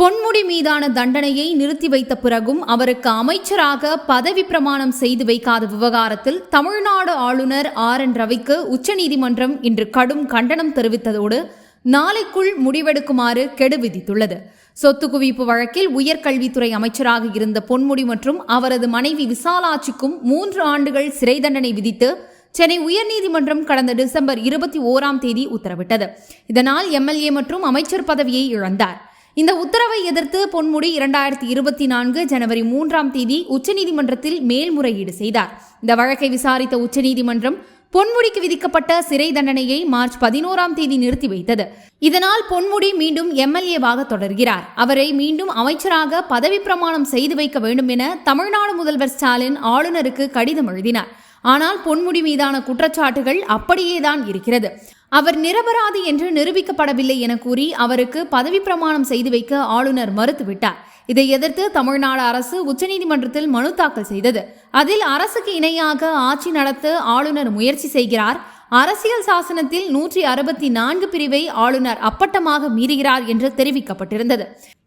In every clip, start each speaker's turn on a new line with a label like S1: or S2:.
S1: பொன்முடி மீதான தண்டனையை நிறுத்தி வைத்த பிறகும் அவருக்கு அமைச்சராக பதவி பிரமாணம் செய்து வைக்காத விவகாரத்தில் தமிழ்நாடு ஆளுநர் ஆர் என் ரவிக்கு உச்சநீதிமன்றம் இன்று கடும் கண்டனம் தெரிவித்ததோடு நாளைக்குள் முடிவெடுக்குமாறு கெடு விதித்துள்ளது. சொத்து குவிப்பு வழக்கில் உயர்கல்வித்துறை அமைச்சராக இருந்த பொன்முடி மற்றும் அவரது மனைவி விசாலாட்சிக்கும் மூன்று ஆண்டுகள் சிறை தண்டனை விதித்து சென்னை உயர்நீதிமன்றம் கடந்த டிசம்பர் இருபத்தி ஓராம் தேதி உத்தரவிட்டது. இதனால் எம்எல்ஏ மற்றும் அமைச்சர் பதவியை இழந்தார். இந்த உத்தரவை எதிர்த்து பொன்முடி இரண்டாயிரத்தி இருபத்தி நான்கு ஜனவரி மூன்றாம் தேதி உச்சநீதிமன்றத்தில் மேல்முறையீடு செய்தார். இந்த வழக்கை விசாரித்த உச்சநீதிமன்றம் பொன்முடிக்கு விதிக்கப்பட்ட சிறை தண்டனையை மார்ச் பதினோராம் தேதி நிறுத்தி வைத்தது. இதனால் பொன்முடி மீண்டும் எம்எல்ஏவாக தொடர்கிறார். அவரை மீண்டும் அமைச்சராக பதவி பிரமாணம் செய்து வைக்க வேண்டும் என தமிழ்நாடு முதல்வர் ஸ்டாலின் ஆளுநருக்கு கடிதம் எழுதினார். ஆனால் பொன்முடி மீதான குற்றச்சாட்டுகள் அப்படியேதான் இருக்கிறது. அவர் நிரபராதி என்று நிரூபிக்கப்படவில்லை என கூறி அவருக்கு பதவி பிரமாணம் செய்து வைக்க ஆளுநர் மறுத்துவிட்டார். இதை எதிர்த்து தமிழ்நாடு அரசு உச்சநீதிமன்றத்தில் மனு தாக்கல் செய்தது. அதில் அரசுக்கு இணையாக ஆட்சி நடத்த ஆளுநர் முயற்சி செய்கிறார். அரசியல் சாசனத்தில் நூற்றி அறுபத்தி நான்கு பிரிவை ஆளுநர் அப்பட்டமாக மீறுகிறார் என்று தெரிவிக்கப்பட்டிருந்தது.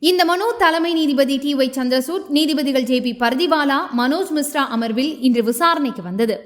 S1: இந்த மனு தலைமை நீதிபதி டி ஒய் சந்திரசூட் நீதிபதிகள் ஜே பி பர்திவாலா மனோஜ் மிஸ்ரா அமர்வில் இன்று விசாரணைக்கு வந்தது.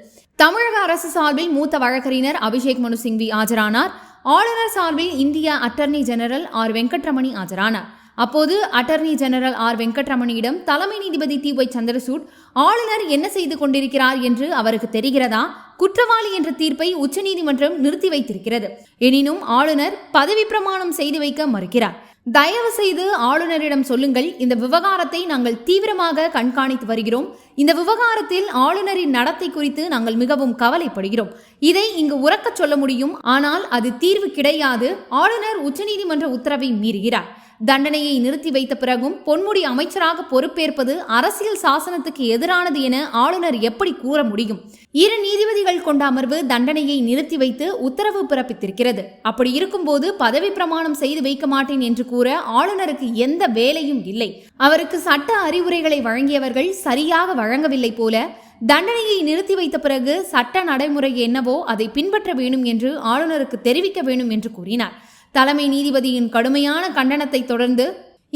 S1: தமிழக அரசு சார்பில் மூத்த வழக்கறிஞர் அபிஷேக் மனு சிங்வி ஆஜரானார். ஆளுநர் சார்பில் இந்திய அட்டர்னி ஜெனரல் ஆர் வெங்கட்ரமணி ஆஜரானார். அப்போது அட்டர்னி ஜெனரல் ஆர் வெங்கட்ரமணியிடம் தலைமை நீதிபதி டி ஒய் சந்திரசூட் ஆளுநர் என்ன செய்து கொண்டிருக்கிறார் என்று அவருக்கு தெரிகிறதா? குற்றவாளி என்ற தீர்ப்பை உச்சநீதிமன்றம் நிறுத்தி வைத்திருக்கிறது. எனினும் ஆளுநர் பதவி பிரமாணம் செய்து வைக்க மறுக்கிறார். தயவு செய்து ஆளுநரிடம் சொல்லுங்கள் இந்த விவகாரத்தை நாங்கள் தீவிரமாக கண்காணித்து வருகிறோம். இந்த விவகாரத்தில் ஆளுநரின் நடத்தை குறித்து நாங்கள் மிகவும் கவலைப்படுகிறோம். இதை இங்கு உறக்கச் சொல்ல முடியும். ஆனால் அது தீர்வு கிடையாது. ஆளுநர் உச்சநீதிமன்ற உத்தரவை மீறுகிறார். தண்டனையை நிறுத்தி வைத்த பிறகும் பொன்முடி அமைச்சராக பொறுப்பேற்பது அரசியல் சாசனத்துக்கு எதிரானது என ஆளுநர் எப்படி கூற முடியும்? இரு நீதிபதிகள் கொண்ட அமர்வு தண்டனையை நிறுத்தி வைத்து உத்தரவு பிறப்பித்திருக்கிறது. அப்படி இருக்கும்போது பதவி பிரமாணம் செய்து வைக்க மாட்டேன் என்று கூற ஆளுநருக்கு எந்த வேலையும் இல்லை. அவருக்கு சட்ட அறிவுரைகளை வழங்கியவர்கள் சரியாக வழங்கவில்லை போல தண்டனையை நிறுத்தி வைத்த பிறகு சட்ட நடைமுறை என்னவோ அதை பின்பற்ற வேண்டும் என்று ஆளுநருக்கு தெரிவிக்க வேண்டும் என்று கூறினார். தலைமை நீதிபதியின் கடுமையான கண்டனத்தை தொடர்ந்து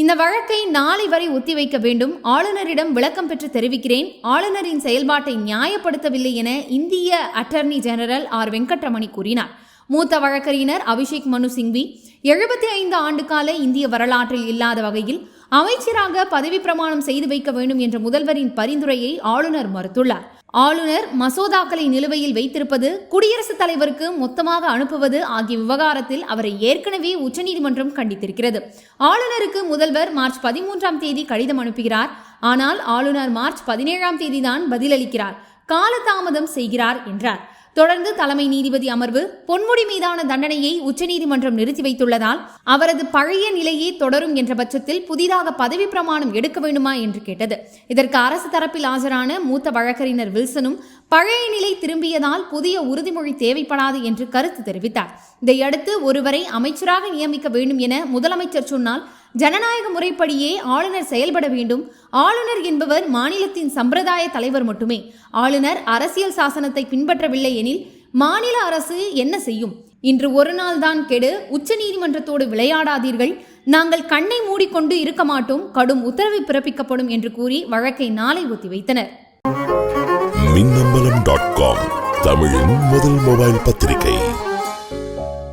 S1: இந்த வழக்கை நாளை வரை ஒத்திவைக்க வேண்டும். ஆளுநரிடம் விளக்கம் பெற்று தெரிவிக்கிறேன். ஆளுநரின் செயல்பாட்டை நியாயப்படுத்தவில்லை என இந்திய அட்டர்னி ஜெனரல் ஆர். வெங்கட்ரமணி கூறினார். மூத்த வழக்கறிஞர் அபிஷேக் மனு சிங்வி எழுபத்தி ஐந்து ஆண்டு கால இந்திய வரலாற்றில் இல்லாத வகையில் அமைச்சராக பதவி பிரமாணம் செய்து வைக்க வேண்டும் என்ற முதல்வரின் பரிந்துரையை ஆளுநர் மறுத்துள்ளார். ஆளுநர் மசோதாக்களை நிலுவையில் வைத்திருப்பது குடியரசுத் தலைவருக்கு மொத்தமாக அனுப்புவது ஆகிய விவகாரத்தில் அவரை ஏற்கனவே உச்சநீதிமன்றம் கண்டித்திருக்கிறது. ஆளுநருக்கு முதல்வர் மார்ச் பதிமூன்றாம் தேதி கடிதம் அனுப்புகிறார். ஆனால் ஆளுநர் மார்ச் பதினேழாம் தேதி தான் பதிலளிக்கிறார். காலதாமதம் செய்கிறார் என்றார். தொடர்ந்து தலைமை நீதிபதி அமர்வு பொன்முடி மீதான தண்டனையை உச்சநீதிமன்றம் நிறுத்தி வைத்துள்ளதால் அவரது பழைய நிலையே தொடரும் என்ற பட்சத்தில் புதிதாக பதவி பிரமாணம் எடுக்க வேண்டுமா என்று கேட்டது. இதற்கு அரசு தரப்பில் ஆஜரான மூத்த வழக்கறிஞர் வில்சனும் பழைய நிலை திரும்பியதால் புதிய உறுதிமொழி தேவைப்படாது என்று கருத்து தெரிவித்தார். இதையடுத்து ஒருவரை அமைச்சராக நியமிக்க வேண்டும் என முதலமைச்சர் சொன்னால் ஜனநாயக முறைப்படியே ஆளுநர் செயல்பட வேண்டும். ஆளுநர் என்பவர் மாநிலத்தின் சம்பிரதாய தலைவர் மட்டுமே. ஆளுநர் அரசியல் சாசனத்தை பின்பற்றவில்லை எனில் மாநில அரசு என்ன செய்யும்? இன்று ஒரு நாள் தான் கெடு. உச்ச நீதிமன்றத்தோடு விளையாடாதீர்கள். நாங்கள் கண்ணை மூடிக்கொண்டு இருக்க மாட்டோம். கடும் உத்தரவு பிறப்பிக்கப்படும் என்று கூறி வழக்கை நாளை ஒத்திவைத்தனர்.
S2: தமிழின் முதல் மொபைல் பத்திரிகை.